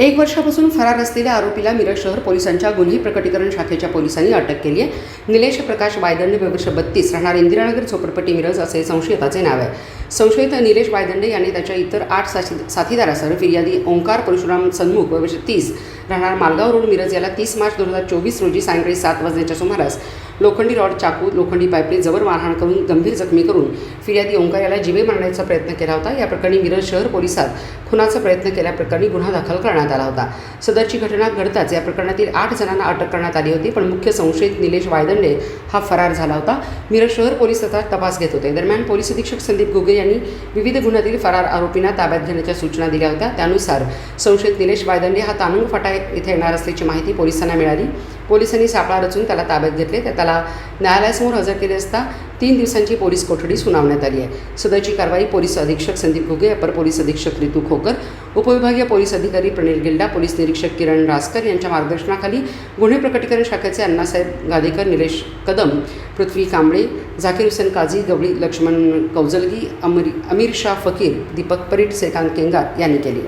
एक वर्षापासून फरार असलेल्या आरोपीला मिरज शहर पोलिसांच्या गुन्हे प्रकटीकरण शाखेच्या पोलिसांनी अटक केली आहे. निलेश प्रकाश बायदंडे वर्ष बत्तीस. राहणार इंदिरानगर झोपडपट्टी मिरज असे संशयिताचे नाव आहे. संशयित निलेश बायदंडे यांनी त्याच्या इतर आठ साथी साथीदारासह फिर्यादी ओंकार परशुराम सन्मुख वर्ष तीस राहणार मालगाव रोड मिरज याला तीस मार्च दोन हजार चोवीस रोजी सायंकाळी सात वाजण्याच्या सुमारास लोखंडी रॉड चाकू लोखंडी पाईपने जबर मारहाण करून गंभीर जखमी करून फिर्यादी ओंकार याला जिवे मारण्याचा प्रयत्न केला होता. या प्रकरणी मिरज शहर पोलिसात खुनाचा प्रयत्न केल्याप्रकरणी गुन्हा दाखल करण्यात आला होता. सदरची घटना घडताच या प्रकरणातील आठ जणांना अटक करण्यात आली होती पण मुख्य संशयित निलेश वायदंडे हा फरार झाला होता. मिरज शहर पोलीस त्याचा तपास घेत होते. दरम्यान पोलीस अधीक्षक संदीप घुगे यांनी विविध गुन्ह्यातील फरार आरोपींना ताब्यात घेण्याच्या सूचना दिल्या होत्या. त्यानुसार संशयित निलेश वायदंडे हा तानुंग फाटा इथे येणार असल्याची माहिती पोलिसांना मिळाली. पोलिसांनी सापळा रचून त्याला ताब्यात घेतले. तर त्याला न्यायालयासमोर हजर केले असता तीन दिवसांची पोलीस कोठडी सुनावण्यात आली आहे. सदरची कारवाई पोलीस अधीक्षक संदीप घुगे अपर पोलीस अधीक्षक रितू खोकर उपविभागीय पोलीस अधिकारी प्रणील गिल्डा पोलीस निरीक्षक किरण रासकर यांच्या मार्गदर्शनाखाली गुन्हे प्रकटीकरण शाखेचे अण्णासाहेब गादेकर निलेश कदम पृथ्वी कांबळे झाकीर हुसेन काझी गवळी लक्ष्मण कौजलगी अमरी अमीर शाह फकीर दीपक परीट श्रीकांत केंगार यांनी केली